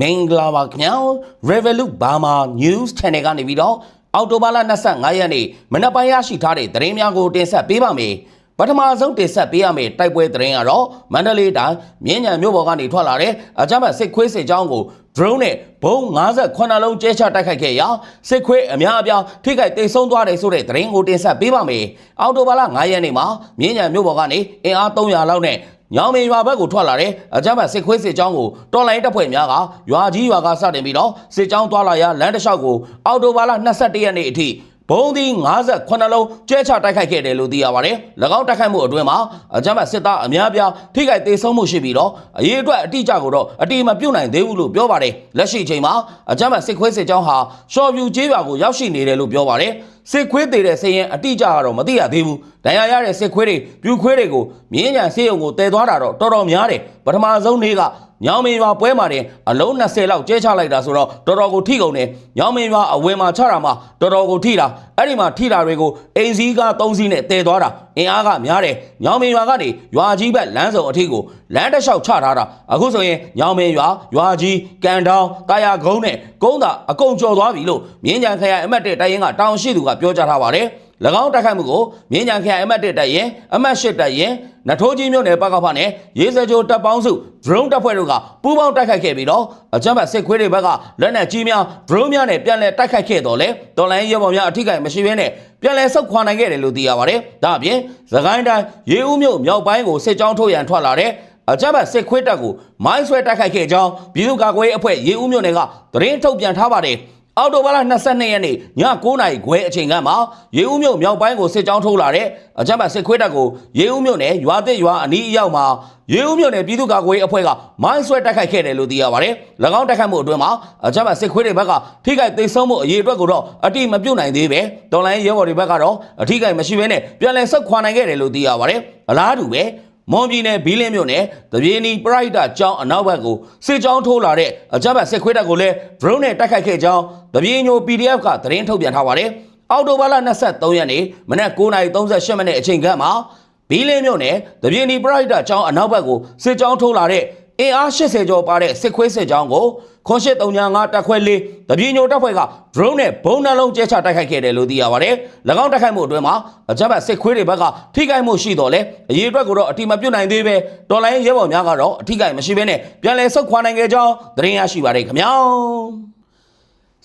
မင်္ဂလာပါခင်ဗျာ Revolut Burma News Channel ကနေပြီးတော့အော်တိုဘာလ25ရက်နေ့မနက်ပိုင်းရရှိထားတဲ့သတင်းများကိုတင်ဆက်ပေးပါမယ်ပထမဆုံးတင်ဆက်ပေးရမယ့်တိုက်ပွဲသတင်းကတော့မန္တလေးတိုင်းမြင်းညံမြို့ပေါ်ကနေထွက်လာတဲ့အကြမ်းဖက်စစ်ခွေးစစ်ကြောင်းကို drone နဲ့ဘုံ58လုံးကျဲချတိုက်ခိုက်ခဲ့ရာစစ်ခွေးအများအပြားထိခိုက်ဒေဆုံးသွားတယ်ဆိုတဲ့သတင်းကိုတင်ဆက်ပေးပါမယ်အော်တိုဘာလ9ရက်နေ့မှာမြင်းညံမြို့ပေါ်ကနေအင်အား300လောက်နဲ့ ညောင်မေရွာဘက်ကိုထွက်လာတဲ့အကြမ်းဖက်စစ်ခွေးစစ်ကြောင်းကိုတော်လိုင်းတပ်ဖွဲ့များကရွာကြီးရွာကစတင်ပြီးတော့စစ်ကြောင်းသွားလာရာလမ်းတစ်လျှောက်ကိုအော်တိုဘာလ22ရက်နေ့အထိဘုံဒီ58လုံးကျဲချတိုက်ခိုက်ခဲ့တယ်လို့သိရပါတယ်။၎င်းတိုက်ခိုက်မှုအတွင်းမှာအကြမ်းဖက်စစ်သားအများအပြားထိခိုက်ဒေဆုံးမှုရှိပြီးတော့အရေးအတွက်အတိအကျကိုတော့အတိမပြုတ်နိုင်သေးဘူးလို့ပြောပါတယ်။လက်ရှိချိန်မှာအကြမ်းဖက်စစ်ခွေးစစ်ကြောင်းဟာရှော့ဗျူကျေးရွာကိုရောက်ရှိနေတယ်လို့ပြောပါတယ်။ စစ်ခွေးသေးတဲ့စည်ရင်အတိအကျကတော့မသိရသေးဘူး။ဒဏ်ရာရတဲ့စစ်ခွေးတွေပြူခွေးတွေကိုမြင်းညံဆေးရုံကိုတည်သွားတာတော့တော်တော်များတယ်။ပထမဆုံးနေ့ကညောင်မင်းရွာပွဲမှာတင်အလုံး20လောက်ကျဲချလိုက်တာဆိုတော့တော်တော်ကိုထိကုန်တယ်။ညောင်မင်းရွာအဝယ်မှာချတာမှတော်တော်ကိုထိတာ အဲ့ဒီမှာထိတာတွေကိုအိမ်စည်းကား3စီးနဲ့တည်သွားတာအင်အားကများတယ်။ညောင်မင်းရွာကနေရွာကြီးဘက်လမ်းစုံအထိကိုလမ်းတစ်လျှောက်ချထားတာအခုဆိုရင်ညောင်မင်းရွာရွာကြီးကန်တောင်တာယာကုန်းနဲ့ကုန်းသာအကုန်ကျော်သွားပြီလို့မြင်းကြံခရိုင်အမတ်တဲ့တိုင်ရင်ကတောင်ရှိသူကပြောကြားထားပါတယ်။၎ င်းတိုက်ခိုက်မှုကိုမြင်းကြံခရိုင်အမတ်1တပ်ရင်အမတ်8တပ်ရင်နထိုးကြီးမြို့နယ်ပကဖနဲ့ရေးစကြိုတပ်ပေါင်းစု drone တပ်ဖွဲ့တို့ကပူးပေါင်းတိုက်ခိုက်ခဲ့ပြီးတော့အကြမ်းဖက်စစ်ခွေးတွေဘက်ကလက်နက်ကြီးများ drone များနဲ့ပြန်လည်တိုက်ခိုက်ခဲ့တော့လေတော်လိုင်းရဲဘော်များအထိကိမရှိဘဲနဲ့ပြန်လည်ဆုတ်ခွာနိုင်ခဲ့တယ်လို့သိရပါတယ်။ဒါအပြင်သခိုင်းတိုင်းရေဦးမြို့မြောက်ပိုင်းကိုစစ်ကြောင်းထုတ်ရန်ထွက်လာတဲ့အကြမ်းဖက်စစ်ခွေးတပ်ကိုမိုင်းဆွဲတိုက်ခိုက်ခဲ့ကြောင်းပြည်သူ့ကာကွယ်ရေးအဖွဲ့ရေဦးမြို့နယ်ကသတင်းထုတ်ပြန်ထားပါတယ်။ အော်တိုဘာလ22ရက်နေ့ည9:00နာရီခွဲအချိန်ကမှရေဦးမြို့မြောက်ပိုင်းကိုစစ်ကြောင်းထိုးလာတဲ့အကြမ်းဖက်စစ်ခွေးတပ်ကိုရေဦးမြို့နယ်ရွာသစ်ရွာအနီးအရောက်မှာရေဦးမြို့နယ်ပြည်သူ့ကာကွယ်ရေးအဖွဲ့ကမိုင်းဆွဲတိုက်ခိုက်ခဲ့တယ်လို့သိရပါတယ်။၎င်းတိုက်ခိုက်မှုအတွင်းမှာအကြမ်းဖက်စစ်ခွေးတွေဘက်ကထိခိုက်သိမ်းဆုံးမှုအရေးအတွက်ကိုတော့အတိမပြုတ်နိုင်သေးပဲ။တော်လိုင်းရဲဘော်တွေဘက်ကတော့အထိခိုက်မရှိဘဲနဲ့ပြန်လည်ဆုတ်ခွာနိုင်ခဲ့တယ်လို့သိရပါတယ်။အလားတူပဲ မွန်ပြည်နယ်ဘီလင်းမြို့နယ်တပြေနီပရိုက်တာကျောင်းအနောက်ဘက်ကိုစစ်ကြောင်းထိုးလာတဲ့အကြမ်းဖက်စစ်ခွေးတပ်ကိုလည်း drone နဲ့တိုက်ခိုက်ခဲ့ကြောင်းတပြေညို PDF ကသတင်းထုတ်ပြန်ထားပါတယ်။အော်တိုဘာလ23ရက်နေ့မနက်9:38မိနစ်အချိန်ခန့်မှာဘီလင်းမြို့နယ်တပြေနီပရိုက်တာကျောင်းအနောက်ဘက်ကိုစစ်ကြောင်းထိုးလာတဲ့အင်အား80ကျော်ပါတဲ့စစ်ခွေးစစ်ကြောင်းကိုခွန်835တက်ခွဲလေးတပြေညိုတပ်ဖွဲ့က drone နဲ့ဘုံနှလုံးကျဲချတိုက်ခိုက်ခဲ့တယ်လို့သိရပါတယ်။၎င်းတိုက်ခိုက်မှုအတွင်းမှာအကြမ်းဖက်စစ်ခွေးတွေဘက်ကထိခိုက်မှုရှိတော့လဲအရေးအတွက်ကိုတော့အတိမပြုတ်နိုင်သေးပဲတော်လိုင်းရဲဘော်များကတော့အထိခိုက်မရှိဘဲနဲ့ပြန်လည်ဆုတ်ခွာနိုင်ခဲ့ကြောင်းသတင်းရရှိပါတယ်ခင်ဗျာ။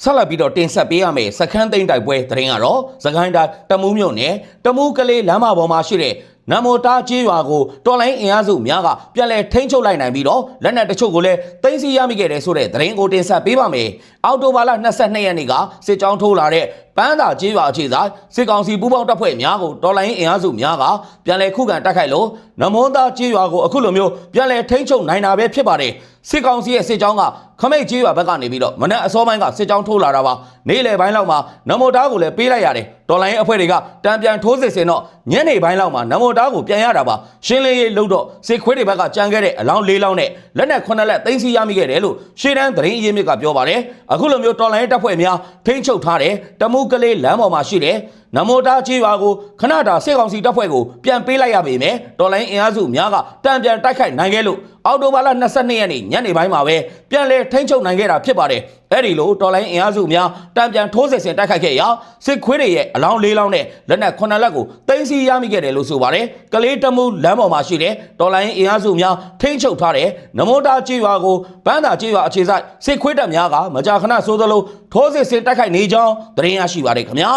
ဆက်လက်ပြီးတော့တင်ဆက်ပေးရမယ်စခန်းသိမ်းတိုက်ပွဲသတင်းကတော့စကိုင်းတိုင်းတမူးမြို့နယ်တမူးကလေးလမ်းမပေါ်မှာရှိတဲ့ နမောတာကျေးရွာကိုတော်လိုင်းအင်အားစုများကပြန်လည်ထိန်းချုပ်လိုက်နိုင်ပြီးတော့လက်နက်တချို့ကိုလည်းသိမ်းဆည်းရမိခဲ့တယ်ဆိုတဲ့သတင်းကိုတင်ဆက်ပေးပါမယ်။အောက်တိုဘာလ22ရက်နေ့ကစစ်ကြောင်းထိုးလာတဲ့ ပန်းသာကျေးရွာအခြေဆိုင်စစ်ကောင်စီပူးပေါင်းတပ်ဖွဲ့များကိုတော်လိုင်းအင်အားစုများကပြန်လည်ခုခံတိုက်ခိုက်လို့နမောတာကျေးရွာကိုအခုလိုမျိုးပြန်လည်ထိန်းချုပ်နိုင်တာပဲဖြစ်ပါတယ်။စစ်ကောင်စီရဲ့စစ်ကြောင်းကခမိတ်ကျေးရွာဘက်ကနေပြီးတော့မနက်အစောပိုင်းကစစ်ကြောင်းထိုးလာတာပါနေ့လယ်ပိုင်းလောက်မှာနမောတာကိုလည်းပေးလိုက်ရတယ်တော်လိုင်းအဖွဲ့တွေကတံပြန်ထိုးစစ်စင်တော့ညနေပိုင်းလောက်မှာနမောတာကိုပြန်ရတာပါရှင်းလင်းရေးလုပ်တော့စစ်ခွေးတွေဘက်ကကြံခဲ့တဲ့အလောင်း၄လောင်းနဲ့လက်နက်9လက်သိမ်းဆည်းရမိခဲ့တယ်လို့ရှေ့တန်းသတင်းအရင်းမြစ်ကပြောပါတယ်အခုလိုမျိုးတော်လိုင်းတပ်ဖွဲ့များထိန်းချုပ်ထားတဲ့တမူးကလေးလမ်းပေါ်မှာရှိတဲ့ နမောတာကြီးရွာကိုခဏတာစစ်ကောင်စီတပ်ဖွဲ့ကိုပြန်ပေးလိုက်ရပေမယ့်တော်လိုင်းအင်အားစုများကတံပြန်တိုက်ခိုက်နိုင်ခဲ့လို့အော်တိုဘာလ22ရက်နေ့ညနေပိုင်းမှာပဲပြန်လဲထိန်းချုပ်နိုင်ခဲ့တာဖြစ်ပါတယ်အဲ့ဒီလိုတော်လိုင်းအင်အားစုများတံပြန်ထိုးစစ်ဆင်တိုက်ခိုက်ခဲ့ရာစစ်ခွေးတွေရဲ့အလောင်း၄လောင်းနဲ့လက်နက်9လက်ကိုတင်းစီရမိခဲ့တယ်လို့ဆိုပါတယ်ကလေးတမှုလမ်းပေါ်မှာရှိတဲ့တော်လိုင်းအင်အားစုများထိန်းချုပ်ထားတဲ့နမောတာကြီးရွာကိုပန်းသာကြီးရွာအခြေစိုက်စစ်ခွေးတပ်များကမကြာခဏဆိုသလိုထိုးစစ်ဆင်တိုက်ခိုက်နေကြောင်းသတင်းရရှိပါတယ်ခင်ဗျာ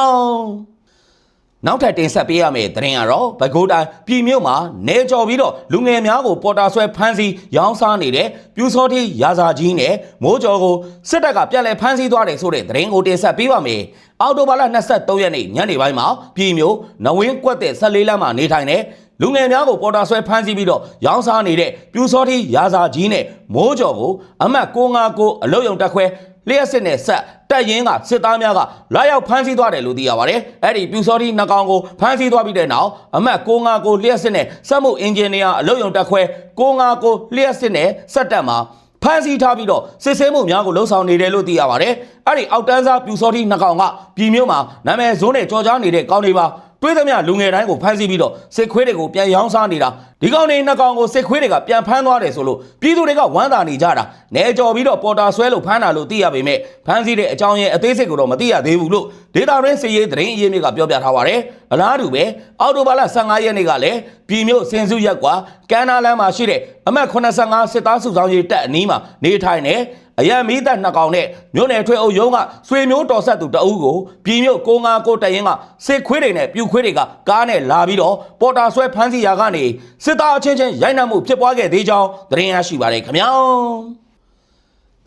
နောက်ထပ်တင်ဆက်ပေးရမယ့်သတင်းကတော့ဘကိုးတိုင်းပြည်မြို့မှာနေကြော်ပြီးတော့လူငယ်များကိုပေါ်တာဆွဲဖမ်းဆီးရောင်းစားနေတဲ့ပြူစောတိရာဇာကြီးနဲ့မိုးကြော်ကိုစစ်တပ်ကပြန်လည်ဖမ်းဆီးသွားတယ်ဆိုတဲ့သတင်းကိုတင်ဆက်ပေးပါမယ်။အောက်တိုဘာလ23ရက်နေ့ညနေပိုင်းမှာပြည်မြို့နဝင်းကွက်တဲ့14လမ်းမှာနေထိုင်တဲ့လူငယ်များကိုပေါ်တာဆွဲဖမ်းဆီးပြီးတော့ရောင်းစားနေတဲ့ပြူစောတိရာဇာကြီးနဲ့မိုးကြော်ကိုအမတ်659အလုတ်ယုံတက်ခွဲလျှက်စစ်နဲ့ဆက် တက်ရင်ကစစ်သားများကလာရောက်ဖမ်းဆီးသွားတယ်လို့သိရပါတယ်။အဲ့ဒီပြူစောတိနှကောင်ကိုဖမ်းဆီးသွားပြီးတဲ့နောက်အမတ်659လျှက်စစ်နဲ့စက်မှုအင်ဂျင်နီယာအလုပ်ရုံတက်ခွဲ659လျှက်စစ်နဲ့ဆက်တက်မှာဖမ်းဆီးထားပြီးတော့စစ်ဆေးမှုများကိုလှုံ့ဆော်နေတယ်လို့သိရပါတယ်။အဲ့ဒီအောက်တန်းစားပြူစောတိနှကောင်ကပြည်မျိုးမှာနာမည်ဇုံးနဲ့ကြော်ကြားနေတဲ့ကောင်းတွေပါ တွေးသမျှလူငယ်တိုင်းကိုဖမ်းဆီးပြီးတော့စစ်ခွေးတွေကိုပြန်ရောင်းစားနေတာဒီကောင်တွေနှစ်ကောင်ကိုစစ်ခွေးတွေကပြန်ဖမ်းသွားတယ်ဆိုလို့ပြည်သူတွေကဝမ်းသာနေကြတာနေကြော်ပြီးတော့ပေါ်တာဆွဲလို့ဖမ်းတာလို့သိရပေမဲ့ဖမ်းဆီးတဲ့အကြောင်းရင်းအသေးစိတ်ကိုတော့မသိရသေးဘူးလို့ဒေတာရင်းစီရေးသတင်းအရင်းမြစ်ကပြောပြထားပါတယ်အလားတူပဲအော်တိုဘာလ15ရက်နေ့ကလည်းပြည်မြို့စင်စုရက်ကွာကမ်းနားလမ်းမှာရှိတဲ့အမှတ်85စစ်သားစုဆောင်ရေးတပ်အနီးမှာနေထိုင်နေ အရန်မီးတပ်နှစ်ကောင်နဲ့မြို့နယ်ထွေအုပ်ရုံးကဆွေမျိုးတော်ဆက်သူတအုပ်ကိုပြည်မြို့ကိုငါကိုတရင်ကစစ်ခွေးတွေနဲ့ပြူခွေးတွေကကားနဲ့လာပြီးတော့ပေါ်တာဆွဲဖမ်းဆီးရာကနေစစ်သားအချင်းချင်းရိုက်နှက်မှုဖြစ်ပွားခဲ့သေးကြောင်းသတင်းရရှိပါတယ်ခင်ဗျာ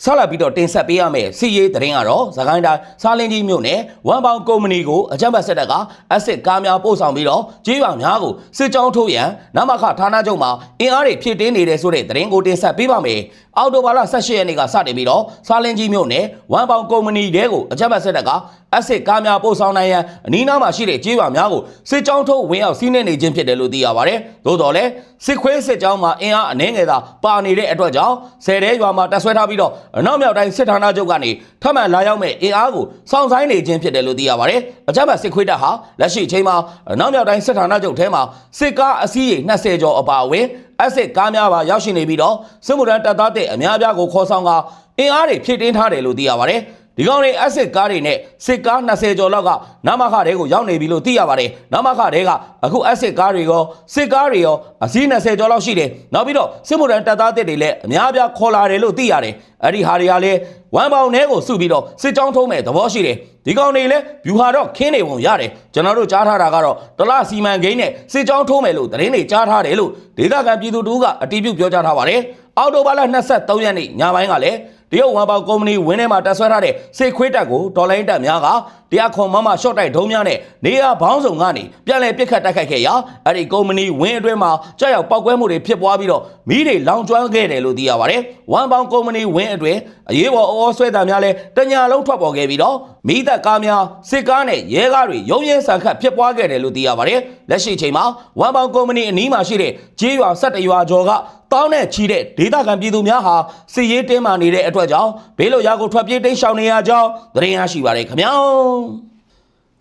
ဆက်လက်ပြီးတော့တင်ဆက်ပေးရမယ်စီရေးသတင်းကတော့သခိုင်းတိုင်းစားလင်းကြီးမြို့နယ်ဝမ်ပေါင်ကုမ္ပဏီကိုအကြမ်းဖက်စစ်တပ်ကအက်စစ်ကားများပို့ဆောင်ပြီးတော့ကြေးရွာများကိုစစ်ကြောင်းထိုးရန်နမခဌာနချုပ်မှာအင်အားတွေဖြည့်တင်းနေတယ်ဆိုတဲ့သတင်းကိုတင်ဆက်ပေးပါမယ်အော်တိုဘာလ18ရက်နေ့ကစတင်ပြီးတော့စားလင်းကြီးမြို့နယ်ဝမ်ပေါင်ကုမ္ပဏီတဲကိုအကြမ်းဖက်စစ်တပ်ကအက်စစ်ကားများပို့ဆောင်နိုင်ရန်အနီးနားမှာရှိတဲ့ကြေးရွာများကိုစစ်ကြောင်းထိုးဝင်ရောက်စီးနှင်းနေခြင်းဖြစ်တယ်လို့သိရပါတယ်သို့တော်လည်းစစ်ခွေးစစ်ကြောင်းမှာအင်အားအနှဲငယ်သာပါနေတဲ့အတွက်ကြောင့်ဆယ်တဲရွာမှာတပ်ဆွဲထားပြီးတော့အနောက်မြောက်တိုင်းစစ်ဌာနချုပ်ကနေထပ်မံလာရောက်မဲ့အင်အားကိုစောင့်ဆိုင်နေခြင်းဖြစ်တယ်လို့သိရပါတယ်အကြမ်းဖက်စစ်ခွေးတပ်ဟာလက်ရှိအချိန်မှာအနောက်မြောက်တိုင်းစစ်ဌာနချုပ်ထဲမှာစစ်ကားအစီးရေ20ကျော်အပါအဝင် အက်စစ်ကားများပါရောက်ရှိနေပြီးတော့စစ်မှုထမ်းတပ်သားတဲ့အများပြားကိုခေါ်ဆောင်ကအင်အားတွေဖြည့်တင်းထားတယ်လို့သိရပါတယ် ဒီကောင်တွေအက်စစ်ကားတွေနဲ့စစ်ကား20ကျော်လောက်ကနမခတဲကိုရောက်နေပြီလို့သိရပါတယ်နမခတဲကအခုအက်စစ်ကားတွေရောစစ်ကားတွေရောအစီး20ကျော်လောက်ရှိတယ်နောက်ပြီးတော့စစ်မှုထမ်းတပ်သားတွေလည်းအများပြားခေါ်လာတယ်လို့သိရတယ်အဲ့ဒီဟာတွေကလည်းဝမ်ပေါင်ထဲကိုစုပြီးတော့စစ်ကြောင်းထုံးမဲ့သဘောရှိတယ်ဒီကောင်တွေလည်းဗျူဟာတော့ခင်းနေပုံရတယ်ကျွန်တော်တို့ကြားထားတာကတော့တလစီမံကိန်းနဲ့စစ်ကြောင်းထုံးမဲ့လို့သတင်းတွေကြားထားတယ်လို့ဒေသခံပြည်သူတို့ကအတည်ပြုပြောကြားထားပါတယ်အော်တိုဘာလ23ရက်နေ့ညပိုင်းကလည်း တရုတ်ဝမ်ပေါင်ကုမ္ပဏီဝင်းထဲမှာတက်ဆွဲထားတဲ့စေခွေးတက်ကိုဒေါ်လိုင်းတက်များက တရားခွန်မမရှော့တိုက်ဒုံးများနဲ့နေရာဘောင်းဆောင်ကနေပြန်လည်ပြစ်ခတ်တိုက်ခိုက်ခဲ့ရာအဲ့ဒီကုမ္ပဏီဝင်းအတွင်းမှာကြောက်ရောက်ပောက်ကွဲမှုတွေဖြစ်ပွားပြီးတော့မီးတွေလောင်ကျွမ်းခဲ့တယ်လို့သိရပါတယ်ဝမ်ပေါင်ကုမ္ပဏီဝင်းအတွင်းအရေးပေါ်အော်ဆွဲတာများလဲတညာလုံးထွက်ပေါ်ခဲ့ပြီးတော့မိသက်ကားများစစ်ကားနဲ့ရဲကားတွေရုံရဲဆန်ခတ်ဖြစ်ပွားခဲ့တယ်လို့သိရပါတယ်လက်ရှိချိန်မှာဝမ်ပေါင်ကုမ္ပဏီအနီးမှာရှိတဲ့ကြေးရွာ17ရွာကျော်ကတောင်းနဲ့ချီတဲ့ဒေသခံပြည်သူများဟာစစ်ရေးတင်းမာနေတဲ့အတွက်ကြောင့်ဘေးလိုရာကိုထွက်ပြေးတိမ်းရှောင်နေရကြောင်းသတင်းရရှိပါတယ်ခင်ဗျာ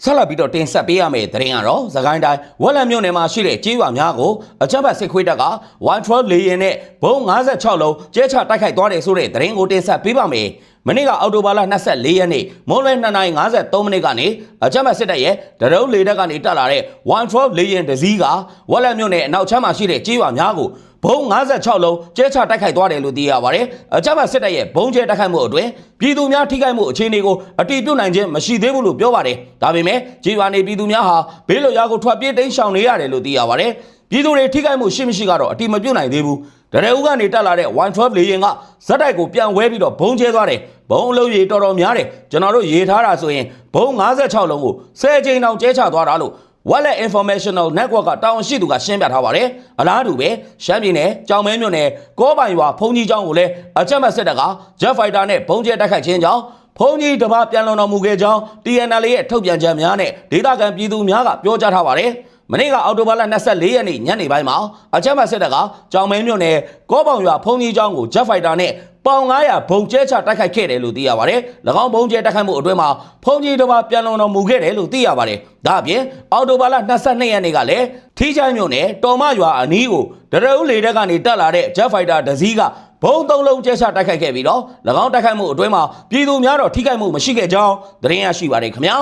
ဆက်လက်ပြီးတော့တင်ဆက်ပေးရမယ့်သတင်းကတော့သခိုင်းတိုင်းဝက်လက်မြို့နယ်မှာရှိတဲ့ကြေးရွာများကိုအကြမ်းဖက်စစ်ခွေးတပ်က112 လေယာဉ်နဲ့ဘုံ56လုံးကျဲချတိုက်ခိုက်သွားတယ်ဆိုတဲ့သတင်းကိုတင်ဆက်ပေးပါမယ်။မနေ့ကအောက်တိုဘာလ24ရက်နေ့မွန်းလွဲ2:53မိနစ်ကနေအကြမ်းဖက်စစ်တပ်ရဲ့ဒရုန်းလေတပ်ကနေတက်လာတဲ့112 လေယာဉ်တစ်စီးကဝက်လက်မြို့နယ်အနောက်ချမ်းမှာရှိတဲ့ကြေးရွာများကို ဘုံ56လုံးကျဲချတိုက်ခိုက်သွားတယ်လို့သိရပါတယ်။အကြမ်းဖက်စစ်တပ်ရဲ့ဘုံကျဲတိုက်ခိုက်မှုအတွင်းပြည်သူများထိခိုက်မှုအခြေအနေကိုအတိပြုနိုင်ခြင်းမရှိသေးဘူးလို့ပြောပါတယ်။ဒါပေမဲ့ကြေးရွာနေပြည်သူများဟာဘေးလွတ်ရာကိုထွက်ပြေးတိမ်းရှောင်နေရတယ်လို့သိရပါတယ်။ပြည်သူတွေထိခိုက်မှုရှိမရှိကတော့အတိမပြုတ်နိုင်သေးဘူး။ဒရဲဦးကနေတက်လာတဲ့112လေယာဉ်ကဇက်တိုက်ကိုပြန်ဝဲပြီးတော့ဘုံကျဲသွားတယ်။ဘုံအလုံးကြီးတော်တော်များတယ်။ကျွန်တော်တို့ရေးထားတာဆိုရင်ဘုံ56လုံးကို10ချိန်တောင်ကျဲချသွားတာလို့ Wallet Informational Network ကတာဝန်ရှိသူကရှင်းပြထားပါတယ်။အလားတူပဲရှမ်းပြည်နယ်ကြောင်မဲမြို့နယ်ကောပိုင်ရွာဖုန်ကြီးကျောင်းကိုလည်းအကြမ်းဖက်စစ်တပ်က Jet Fighter နဲ့ဘုံကျဲတိုက်ခိုက်ခြင်းကြောင့်ဖုန်ကြီးတစ်ပါးပြန်လွန်တော်မူခဲ့ကြောင်း TNL ရဲ့ထုတ်ပြန်ချက်များနဲ့ဒေသခံပြည်သူများကပြောကြားထားပါတယ်။ မနေ့ကအော်တိုဘာလ24ရက်နေ့ညနေပိုင်းမှာအကြမ်းဖက်စစ်တပ်ကကြောင်မဲမြို့နယ်ကောပေါင်ရွာဖုန်ကြီးကျောင်းကို Jet Fighter နဲ့ပေါင်900ဘုံကျဲချတိုက်ခိုက်ခဲ့တယ်လို့သိရပါတယ်။၎င်းဘုံကျဲတိုက်ခိုက်မှုအတွင်းမှာဖုန်ကြီးတစ်ပါးပြန်လွန်တော်မူခဲ့တယ်လို့သိရပါတယ်။ဒါအပြင်အော်တိုဘာလ22ရက်နေ့ကလည်းထီးချိုင်းမြို့နယ်တော်မရွာအနီးကိုဒရဦးလေတပ်ကနေတက်လာတဲ့ Jet Fighter တစ်စီးကဘုံသုံးလုံးကျဲချတိုက်ခိုက်ခဲ့ပြီးတော့၎င်းတိုက်ခိုက်မှုအတွင်းမှာပြည်သူများတော့ထိခိုက်မှုမရှိခဲ့ကြောင်းသတင်းရရှိပါတယ်ခင်ဗျာ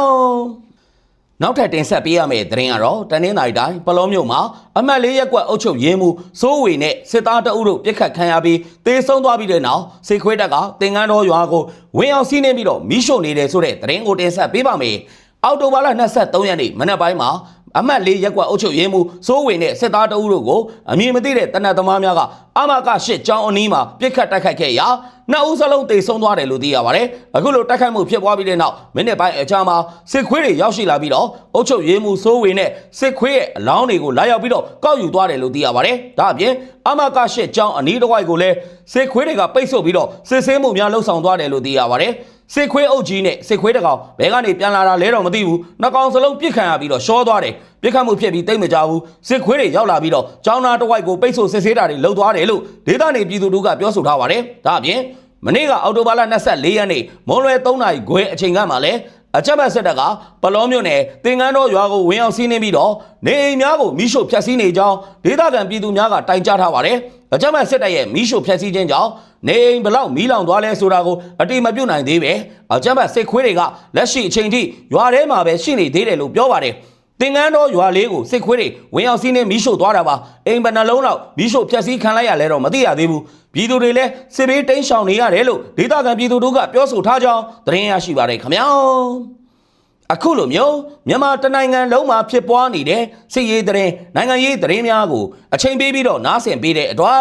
။ နောက်ထပ်တင်ဆက်ပေးရမယ့်သတင်းကတော့တနင်္သာရီတိုင်းပလောမြို့မှာအမှတ်လေးရက်ကွက်အုပ်ချုပ်ရေးမှုစိုးဝေနဲ့စစ်သားတအုပ်တို့ပြစ်ခတ်ခံရပြီးတေဆုံးသွားပြီးတဲ့နောက်စေခွေးတပ်ကတင်ကန်းတော်ရွာကိုဝင်အောင်စီးနှင်းပြီးတော့မီးရှို့နေတယ်ဆိုတဲ့သတင်းကိုတင်ဆက်ပေးပါမယ်။အောက်တိုဘာလ23ရက်နေ့မနက်ပိုင်းမှာအမတ်လေးရက်ကွက်အုပ်ချုပ်ရေးမှုစိုးဝေနဲ့စစ်သားတအုပ်တို့ကိုအမည်မသိတဲ့တနတ်သမားများကအမကရှစ်ကျောင်းအနီးမှာပြစ်ခတ်တိုက်ခိုက်ခဲ့ရာနှစ်ဦးစလုံးတေဆုံးသွားတယ်လို့သိရပါတယ်။အခုလိုတိုက်ခိုက်မှုဖြစ်ပွားပြီးတဲ့နောက်မိနစ်ပိုင်းအကြာမှာစစ်ခွေးတွေရောက်ရှိလာပြီးတော့အုပ်ချုပ်ရေးမှုစိုးဝေနဲ့စစ်ခွေးရဲ့အလောင်းတွေကိုလာရောက်ပြီးတော့ကောက်ယူသွားတယ်လို့သိရပါတယ်။ဒါအပြင်အမကရှစ်ကျောင်းအနီးတစ်ဝိုက်ကိုလည်းစစ်ခွေးတွေကပိတ်ဆို့ပြီးတော့စစ်ဆေးမှုများလှုပ်ဆောင်သွားတယ်လို့သိရပါတယ်။စစ်ခွေးအုပ်ကြီးနဲ့စစ်ခွေးတကောင်ဘဲကနေပြန်လာတာလဲတော့မသိဘူးနှစ်ကောင်စလုံးပြစ်ခံရပြီးတော့ရှောသွားတယ်ပြစ်ခတ်မှုဖြစ်ပြီးတိတ်မကြဘူးစစ်ခွေးတွေရောက်လာပြီးတော့ចောင်းနာတစ်ဝိုက်ကိုပိတ်ဆို့စစ်ဆေးတာတွေလုပ်သွားတယ်လို့ဒေသနေပြည်သူတို့ကပြောဆိုထားပါတယ်ဒါအပြင်မနေ့ကအော်တိုဘာလ24ရက်နေ့မွန်လွယ်3နာရီခွဲအချိန်ကမှလည်းအအကြမ်းဖက်စစ်တပ်ကပလောမျိုးနယ်တင်ကန်းတော်ရွာကိုဝင်အောင်စီးနှင်းပြီးတော့နေအိမ်များကိုမိရှို့ဖျက်ဆီးနေကြောင်းဒေသခံပြည်သူများကတိုင်ကြားထားပါတယ်။အကြမ်းဖက်စစ်တပ်ရဲ့မိရှို့ဖျက်ဆီးခြင်းကြောင့်နေအိမ်ဘလောက်မီးလောင်သွားလဲဆိုတာကိုအတိမပြုတ်နိုင်သေးပဲ။အကြမ်းဖက်စစ်ခွေးတွေကလက်ရှိအချိန်ထိရွာထဲမှာပဲရှိနေသေးတယ်လို့ပြောပါတယ်။ တင်ကန်းတော်ရွာလေးကိုစစ်ခွေးတွေဝင်ရောက်စီးနှင်းမီးရှို့သွားတာပါအိမ်ဘယ်နှလုံးလောက်မီးရှို့ဖျက်ဆီးခံလိုက်ရလဲတော့မသိရသေးဘူးပြည်သူတွေလည်းစစ်ဘေးတိမ်းရှောင်နေရတယ်လို့ဒေသခံပြည်သူတို့ကပြောဆိုထားကြောင်းသတင်းရရှိပါတယ်ခင်ဗျာအခုလိုမျိုးမြန်မာတနိုင်ငံလုံးမှာဖြစ်ပွားနေတဲ့စစ်ရေးသတင်းနိုင်ငံရေးသတင်းများကိုအချိန်ပေးပြီးတော့နားဆင်ပေးတဲ့အတွက်